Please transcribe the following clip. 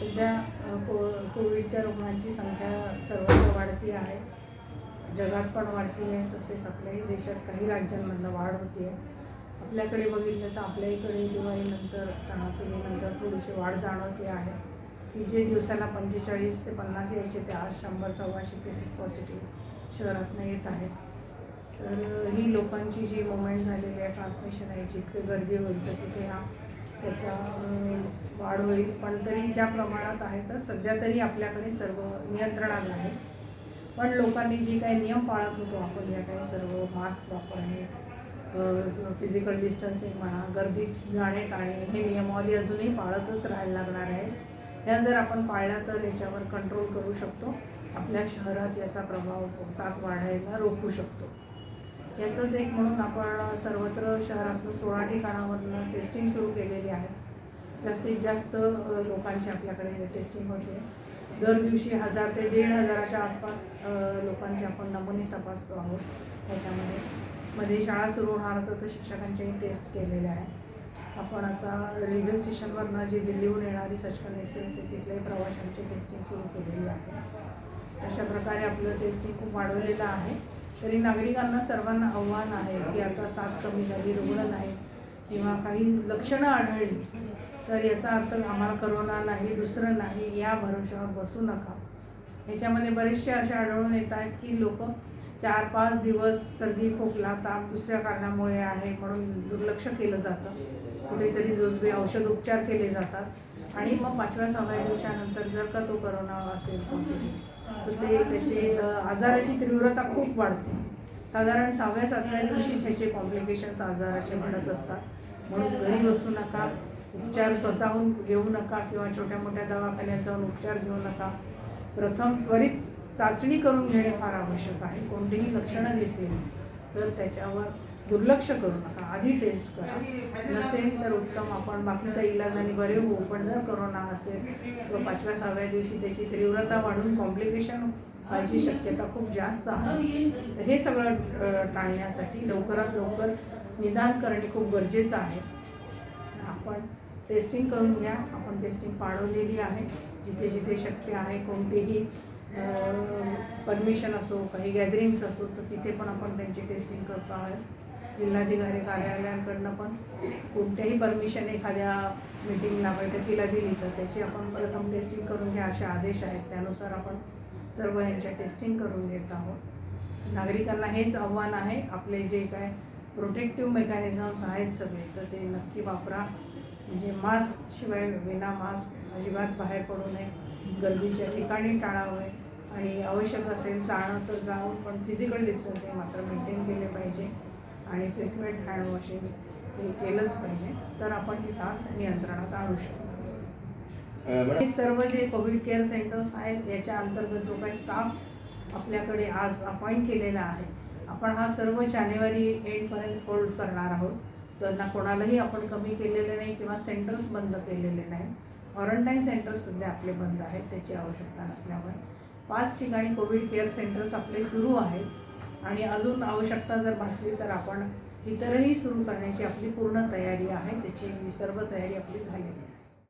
सध्या को कोविडच्या रुग्णांची संख्या सर्वत्र वाढती आहे. जगात पण वाढती आहे तसेच आपल्याही देशात काही राज्यांमधनं वाढ होती आहे आपल्याकडे बघितलं तर आपल्या इकडे दिवाळीनंतर सणासुदीनंतर थोडीशी वाढ जाणवते आहे. की जे दिवसाला पंचेचाळीस ते पन्नास यायचे ते आज शंभर सव्वाशे केसेस पॉझिटिव्ह शहरातनं येत आहेत. तर ही लोकांची जी मुवमेंट झालेली आहे ट्रान्समिशन आहे जितकी गर्दी होईल तर तिथे हा त्याचा वाढ होईल पण तरी ज्या प्रमाणात आहे तर सध्या तरी आपल्याकडे सर्व नियंत्रणात आहे. पण लोकांनी जी काही नियम पाळत होतो आपण या काही सर्व मास्क वापरणे फिजिकल डिस्टन्सिंग म्हणा गर्दी जाणे टाळणे हे नियमावली अजूनही पाळतच राहायला लागणार आहे. ह्या जर आपण पाळल्या तर याच्यावर कंट्रोल करू शकतो. आपल्या शहरात याचा प्रभाव साथ वाढायला रोखू शकतो. याचंच एक म्हणून आपण सर्वत्र शहरातनं सोळा ठिकाणावरनं टेस्टिंग सुरू केलेली आहे. जास्तीत जास्त लोकांची आपल्याकडे टेस्टिंग होते. दर दिवशी हजार ते दीड हजाराच्या आसपास लोकांचे आपण नमुने तपासतो आहोत त्याच्यामध्ये. मध्ये शाळा सुरू होणार तर शिक्षकांच्याही टेस्ट केलेल्या आहे. आपण आता रेल्वे स्टेशनवरनं जी दिल्लीहून येणारी सचखंड एक्सप्रेस आहे तिथल्याही प्रवाशांची टेस्टिंग सुरू केलेली आहे. अशा प्रकारे आपलं टेस्टिंग खूप वाढवलेलं आहे. तरी नागरिकांना सर्वांना आव्हान आहे की आता साथ कमी झाली रुग्ण नाही किंवा काही लक्षणं आढळली तर याचा अर्थ आम्हाला करोना नाही दुसरं नाही या भरोशावर बसू नका. ह्याच्यामध्ये बरेचसे असे आढळून येत आहेत की लोक चार पाच दिवस सर्दी खोकला ताप दुसऱ्या कारणामुळे आहे म्हणून दुर्लक्ष केलं जातं. कुठेतरी जोजबे औषध उपचार केले जातात. आणि मग पाचव्या सहाव्या दिवसानंतर जर का तो करोना असेल पॉझिटिव्ह तर ते त्याचे आजाराची तीव्रता खूप वाढते. साधारण सहाव्या सातव्या दिवशीच ह्याचे कॉम्प्लिकेशन्स आजाराचे घडत असतात. म्हणून घरी बसू नका. उपचार स्वतःहून घेऊ नका किंवा छोट्या मोठ्या दवाखान्यात जाऊन उपचार घेऊ नका. प्रथम त्वरित चाचणी करून घेणे फार आवश्यक आहे. कोणतीही लक्षणं दिसली तर त्याच्यावर दुर्लक्ष करू नका. आधी टेस्ट करा. नसेल तर उत्तम. आपण बाकीचा इलाजाने बरे होऊ. पण जर करोना असेल तर पाचव्या सहाव्या दिवशी त्याची तीव्रता वाढून कॉम्प्लिकेशन व्हायची शक्यता खूप जास्त आहे. हे सगळं टाळण्यासाठी लवकरात लवकर निदान करणे खूप गरजेचं आहे. आपण टेस्टिंग करून घ्या. आपण टेस्टिंग पाळवलेली आहे. जिथे जिथे शक्य आहे कोणतेही परमिशन असो काही गॅदरिंग्स असो तर तिथे पण आपण त्यांची टेस्टिंग करतो आहोत. जिल्हाधिकारी कार्यालयांकडनं पण कोणत्याही परमिशन एखाद्या मिटिंगला बैठकीला दिली तर त्याची आपण प्रथम टेस्टिंग करून घ्या असे आदेश आहेत. त्यानुसार आपण सर्व यांच्या टेस्टिंग करून घेत आहोत. नागरिकांना हेच आव्हान आहे. आपले जे काय प्रोटेक्टिव्ह मेकॅनिझम्स आहेत सगळे तर ते नक्की वापरा. म्हणजे मास्क शिवाय विना मास्क अजिबात बाहेर पडू नये. गर्दीच्या ठिकाणी टाळावे आणि आवश्यक असेल जाणं तर जाऊन पण फिजिकल डिस्टन्सिंग मात्र मेंटेन केले पाहिजे आणि फ्रिक्वेंट हँड वॉशिंग हे केलंच पाहिजे. तर आपण ही साथ नियंत्रणात आणू शकतो. हे सर्व जे कोविड केअर सेंटर्स आहेत याच्या अंतर्गत जो काही स्टाफ आपल्याकडे आज अपॉइंट केलेला आहे आपण हा सर्व जानेवारी एंडपर्यंत होल्ड करणार आहोत. त्यांना कोणालाही आपण कमी केलेले नाही किंवा सेंटर्स बंद केलेले नाही. क्वारंटाईन सेंटर्स सध्या आपले बंद आहेत त्याची आवश्यकता नसल्यामुळे. पाच ठिकाणी कोविड केअर सेंटर्स आपले सुरू आहेत. आणि अजून आवश्यकता जर भासली तर आपण इतरही सुरू करण्याची आपली पूर्ण तयारी आहे त्याची सर्व तयारी आपली झालेली आहे.